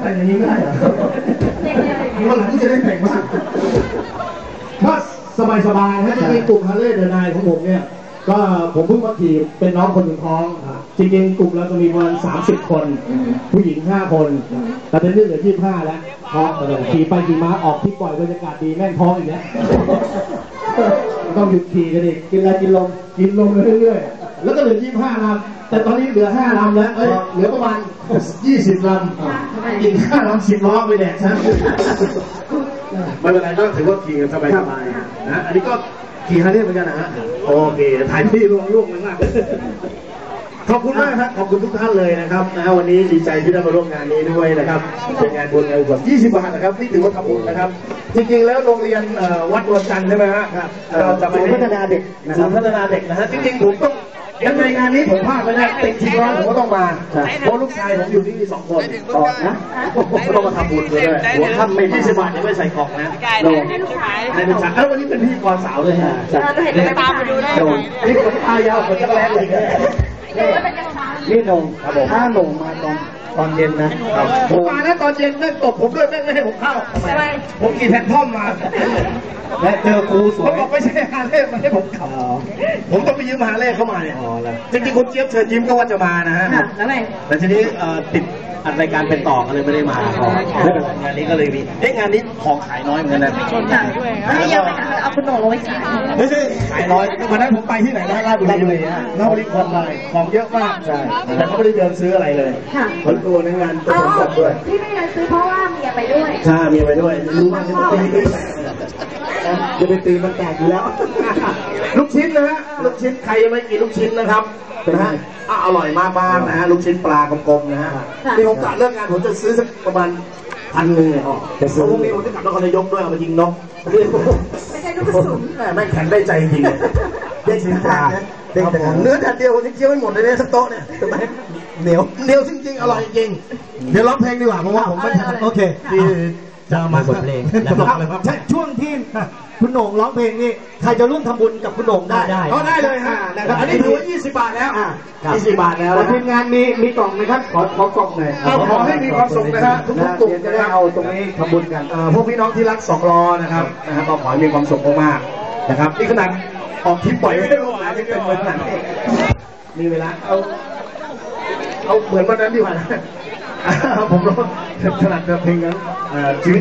ใส่อย่างนี้ไม่ได้เหรอวันหลังจะได้แต่งบ้างก็สบายสบายๆนะจริงๆกลุ่มฮาร์เลย์เดนายของผมเนี่ย ก็ผมเพิ่งมาขี่เป็นน้องคนหนึ่งท้อง จริงๆกลุ่มเราจะมีประมาณสามสิบคน ผู้หญิงห้าคน แต่เป็นเรื่องเหลือยี่สิบห้าแล้วท้องเลยขี่ไปขี่มาออกที่ปล่อยบรรยากาศดีแม่งท้องอีกแล้วต้องหยุดขี่กันอีกกินอะไรกินลมกินลมไปเรื่อยๆ แล้วก็เหลือยี่ห้าลำแต่ตอนนี้เหลือห้าลำแล้วเอ้ยเหลือประมาณยี่สิบลำอีกห้าลำสิบล้อไปแดกซะไม่เป็นไรก็ถือว่าขี่กันสบายๆนะอันนี้ก็ขี่ฮาร์เลย์เหมือนกันนะฮะโอเคถ่ายพี่ลงลูกมากๆขอบคุณมากครับขอบคุณทุกท่านเลยนะครับนะฮะวันนี้ดีใจที่ได้มาร่วมงานนี้ด้วยนะครับเป็นงานบุญงานกุศล20 บาทนะครับนี่ถือว่าทำบุญนะครับ จริงๆแล้วโรงเรียนเอ่อวัดนวลจันทร์ใช่ไหมฮะเราจะไปศูนย์พัฒนาเด็กนะคศูรับนย์พัฒนาเด็กนะฮะจริงๆผมต้อง ยังไงงานนี้ผมพลาดไม่ได้ติดทีมร้อนผมก็ต้องมาครับเพราะลูกชายผมอยู่ที่นี่สองคนต่อนะก็ต้องมาทำบุญด้วยหัวค่ำไม่20บาทยังไม่ใส่กล่องนะโดนให้ลูกชายแล้ววันนี้เป็นพิธีกรสาวเลยฮะใช่เราจะเห็นไปตามมาดูได้โดนนี่คนตายาวคนจักรแร้เลยเนี่ยนี่นงถ้านงมาตอน ตอนเย็นนะผมมานะตอนเย็นแม่งตบผมด้วยแม่งไม่ให้ผมเข้าทำไมผมกินแพนทอมมาและเจอครูสวเขายบอกไม่ใช่ฮาเล่มาให้ผมขับอ๋อผมต้องไปยืมฮาเล่เข้ามาเนี่ยอ๋อแล้วจริงๆคุณเจี๊ยบเชิญยิ้มก็ว่าจะมานะฮะค่ะแล้วไงแต่ทีนี้เอ่อติด อัดรายการเป็นต่อก็เลยไม่ได้มาอ๋อไม่เป็นไรงานนี้ก็เลยมีเอ๊ะงานนี้ของขายน้อยเหมือนกันนะค่ะไม่เยอะไปนะเอาคุณโหน่งลงไปขายไม่ใช่ขายน้อยวันนั้นผมไปที่ไหนนะราชบุรีเลยฮะราชบุรีคนเลยของเยอะมากใช่แต่เขาไม่ได้เดินซื้ออะไรเลยค่ะคนตัวในงานผอ๋อสมกันด้วยที่ไม่ได้ซื้อเพราะว่าเมียไปด้วยใช่มีไปด้วยรู้ว่าจะตีตีแตกจะไปตีมันแตกอยู่แล้ว ลูกชิ้นนะฮะลูกชิ้นใครยังไม่กินลูกชิ้นนะครับ นะฮะอะอร่อยมากบ้างนะฮะลูกชิ้นปลากลมๆนะฮะนี่ผมกะเลิกงานผมจะซื้อสักประมาณพันหนึ่งเนี่ยอ๋อแต่ซื้อพรุ่งนี้ผมจะกลับนครนายกด้วยเอาไปยิงนกไม่ใช่ลูกกระสุน แม่แม่งแข็งได้ใจจริงได้ชิ้นปลาครับผมเนื้อแต่เดียวนี่เคี้ยวไม่หมดเลยเนี่ยสักโต๊ะเนี่ยถูกไหมเหนียวเหนียวจริงๆอร่อยจริงเดี๋ยวร้องเพลงดีกว่าเพราะว่าผมไม่ถนัดโอเค ที่จะมาบทเพลงจะบอกเลยครับใช่ช่วงที่คุณโหน่งร้องเพลงนี่ใครจะร่วมทำบุญกับคุณโหน่งได้ก็ได้เลยฮะนะครับอันนี้ถือว่า20 บาทแล้วอ่าครับ20 บาทแล้วแล้วนะทีมงานมีมีกล่องไหมครับขอขอกล่องหน่อยเอาขอให้มีความสุขนะฮะทุกๆกลุ่มเดี๋ยวจะนะได้ครับเอาตรงนี้ทำบุญกันเอ่อพวกพี่น้องที่รักสองล้อนะครับนะครับก็ขอให้มีความสุขมากๆนะครับนี่ขนาดออกทริปปล่อยไม่ได้ลงมาที่เป็นเหมือนกันมีเวลาเอาเอาเหมือนวันนั้นดีกว่านะผมร้องถนัดเพลงนั้นเอ่อชีวิต